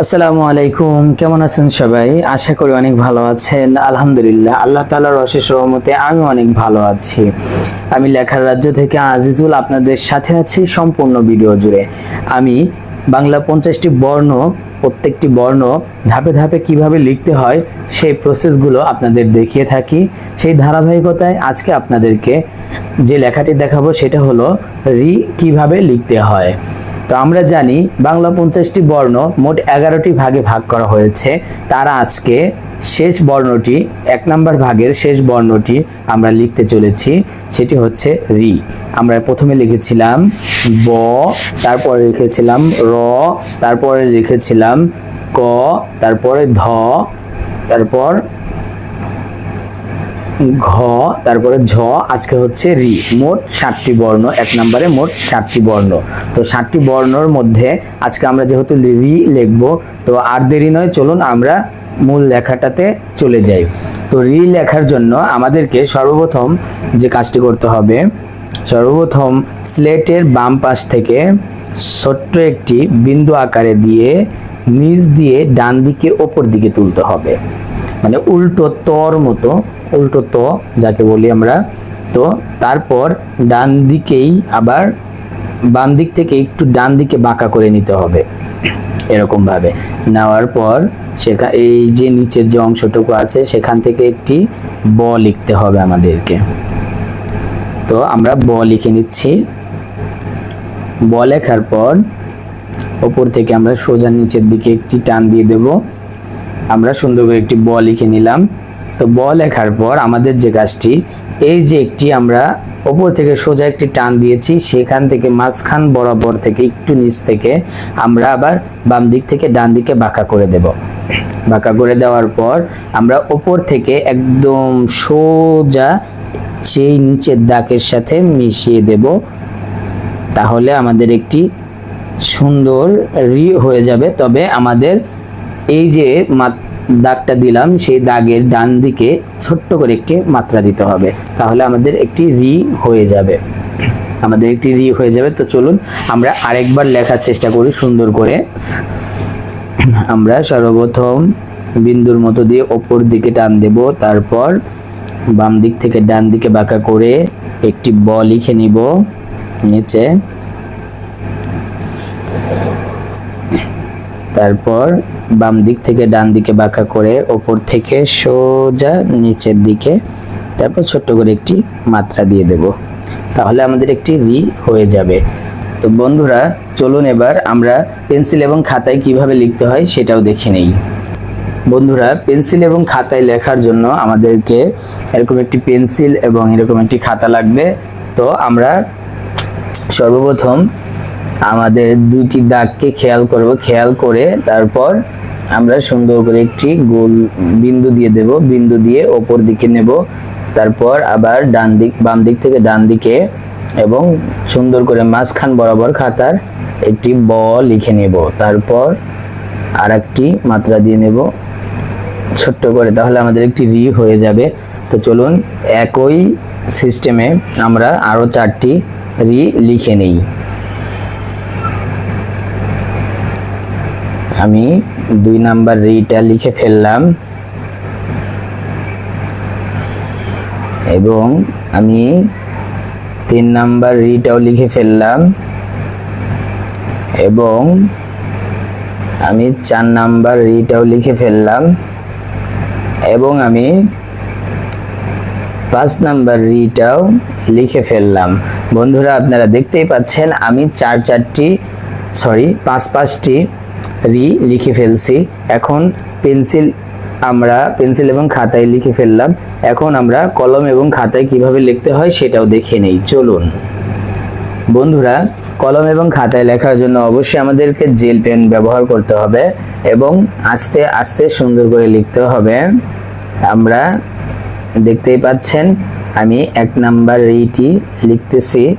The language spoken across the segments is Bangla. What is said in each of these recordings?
আসসালামু আলাইকুম। কেমন আছেন সবাই? আশা করি অনেক ভালো আছেন। আলহামদুলিল্লাহ, আল্লাহ তাআলার অশেষ রহমতে আমি অনেক ভালো আছি। আমি লেখার রাজ্য থেকে আজিজুল আপনাদের সাথে আছি সম্পূর্ণ ভিডিও জুড়ে। আমি বাংলা পঞ্চাশটি বর্ণ, প্রত্যেকটি বর্ণ ধাপে ধাপে কীভাবে লিখতে হয়, সেই প্রসেসগুলো আপনাদের দেখিয়ে থাকি। সেই ধারাবাহিকতায় আজকে আপনাদেরকে যে লেখাটি দেখাবো, সেটা হলো রি কীভাবে লিখতে হয়। তো আমরা জানি বাংলা পঞ্চাশটি বর্ণ মোট এগারোটি ভাগে ভাগ করা হয়েছে। তারা আজকে শেষ বর্ণটি, এক নম্বর ভাগের শেষ বর্ণটি আমরা লিখতে চলেছি, সেটি হচ্ছে রি। আমরা প্রথমে লিখেছিলাম ব, তারপরে লিখেছিলাম র, তারপরে লিখেছিলাম ক, তারপরে ধ, তারপর ঘ, তারপরে ঝ, আজকে হচ্ছে রি, মোট ষাটটি বর্ণ, এক নম্বরে মোট ষাটটি বর্ণ। তো ষাটটি বর্ণর মধ্যে আজকে আমরা যেহেতু রি লিখব, তো আর দেরি নয়, চলুন আমরা মূল লেখাটাতে চলে যাই। তো রি লেখার জন্য আমাদেরকে সর্বপ্রথম যে কাজটি করতে হবে, সর্বপ্রথম স্লেটের বাম পাশ থেকে ছোট্ট একটি বিন্দু আকারে দিয়ে নিচ দিয়ে ডান দিকে ওপর দিকে তুলতে হবে। মানে উল্টো তর মতো, উল্টো ত যাকে বলি আমরা। তো তারপর ডান দিকেই আবার বাম দিক থেকে একটু ডান দিকে বাঁকা করে নিতে হবে এরকম ভাবে নেওয়ার পর সেখানে এই যে নিচের যে অংশটুকু আছে, সেখান থেকে একটি ব লিখতে হবে আমাদেরকে। তো আমরা ব লিখে নিচ্ছি। ব লেখার পর ওপর থেকে আমরা সোজা নিচের দিকে একটি টান দিয়ে দেব। আমরা সুন্দর করে একটি ব লিখে নিলাম। তো ব লেখার পর আমাদের যে কাজটি, এই যে একটি আমরা ওপর থেকে সোজা একটি টান দিয়েছি, সেখান থেকে মাঝখান বরাবর থেকে একটু নিচ থেকে আমরা আবার বাম দিক থেকে ডান দিকে বাঁকা করে দেব। বাঁকা করে দেওয়ার পর আমরা ওপর থেকে একদম সোজা সেই নিচের দাগের সাথে মিশিয়ে দেব। তাহলে আমাদের একটি সুন্দর রি হয়ে যাবে। তবে আমাদের এই যে দাগটা দিলাম, সেই দাগের ডান দিকে ছোট্ট করে একটি মাত্রা দিতে হবে। তাহলে আমাদের একটি রি হয়ে যাবে। আমাদের একটি রি হয়ে যাবে। তো চলুন আমরা আরেকবার লেখার চেষ্টা করি সুন্দর করে। আমরা সর্বপ্রথম বিন্দুর মতো দিয়ে ওপর দিকে টান দেব। তারপর বাম দিক থেকে ডান দিকে বাঁকা করে একটি ব লিখে নিব। নিচে। তারপর বাম দিক থেকে ডান দিকে বাঁকা করে ওপর থেকে সোজা নিচের দিকে তারপর ছোট্ট করে একটি মাত্রা দিয়ে দেব। তাহলে আমাদের একটি রি হয়ে যাবে। তো বন্ধুরা, চলুন এবার আমরা পেন্সিল এবং খাতায় কীভাবে লিখতে হয় সেটাও দেখে নেই। বন্ধুরা, পেন্সিল এবং খাতায় লেখার জন্য আমাদেরকে এরকম একটি পেন্সিল এবং এরকম একটি খাতা লাগবে। তো আমরা সর্বপ্রথম আমাদের দুইটি দাগকে খেয়াল করব। খেয়াল করে তারপর আমরা সুন্দর করে একটি গোল বিন্দু দিয়ে দেব, বিন্দু দিয়ে ওপর দিকে নেব, তারপর আবার ডান দিক, বাম দিক থেকে ডান দিকে এবং সুন্দর করে মাঝখান বরাবর খাতার একটি ব লিখে নেব, তারপর আর একটি মাত্রা দিয়ে নেব, ছোট্ট করে, তাহলে আমাদের একটি রি হয়ে যাবে। তো চলুন, একই সিস্টেমে আমরা আরও চারটি রি লিখে নেই। আমি দুই নাম্বার রিটা লিখে ফেললাম। এবং আমি তিন নাম্বার রিটাও লিখে ফেললাম। এবং আমি চার নাম্বার রিটাও লিখে ফেললাম। এবং আমি পাঁচ নাম্বার রিটাও লিখে ফেললাম। বন্ধুরা, আপনারা দেখতেই পাচ্ছেন, আমি চার চারটি সরি পাঁচ পাঁচটি রি লিখে ফেলছি। এখন পেন্সিল আমরা, পেন্সিল এবং খাতায় লিখে ফেললাম। এখন আমরা কলম এবং খাতায় কীভাবে লিখতে হয় সেটাও দেখে নেই। চলুন। বন্ধুরা, কলম এবং খাতায় লেখার জন্য অবশ্যই আমাদেরকে জেল পেন ব্যবহার করতে হবে এবং আস্তে আস্তে সুন্দর করে লিখতে হবে। আমরা দেখতেই পাচ্ছেন, আমি এক নাম্বার রিটি লিখতেছি।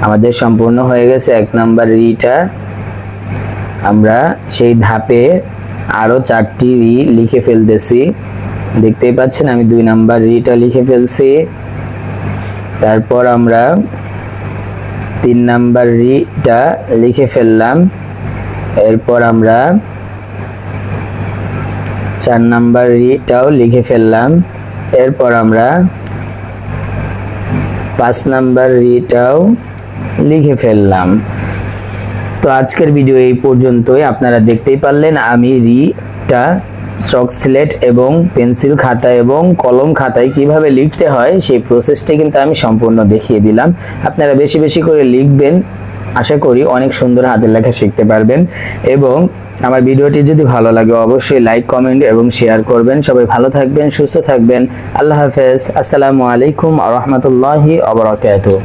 আমাদের সম্পূর্ণ হয়ে গেছে এক নাম্বার রিটা। আমরা সেই ধাপে আরও চারটি রি লিখে ফেলতেছি। দেখতেই পাচ্ছেন আমি দুই নাম্বার রিটা লিখে ফেলছি। তারপর আমরা তিন নাম্বার রিটা লিখে ফেললাম। এরপর আমরা চার নাম্বার রিটাও লিখে ফেললাম। এরপর আমরা পাঁচ নাম্বার রিটাও লিখে ফেললাম। তো আজকের ভিডিও এই পর্যন্তই। আপনারা দেখতেই পারলেন, আমি রিটা চক স্লেট এবং পেন্সিল খাতা এবং কলম খাতায় কীভাবে লিখতে হয়, সেই প্রসেসটি কিন্তু আমি সম্পূর্ণ দেখিয়ে দিলাম। আপনারা বেশি বেশি করে লিখবেন, আশা করি অনেক সুন্দর হাতের লেখা শিখতে পারবেন। এবং আমার ভিডিওটি যদি ভালো লাগে, অবশ্যই লাইক কমেন্ট এবং শেয়ার করবেন। সবাই ভালো থাকবেন, সুস্থ থাকবেন। আল্লাহ হাফেজ। আসসালামু আলাইকুম আ রহমতুল্লাহি আবরাকাতুহ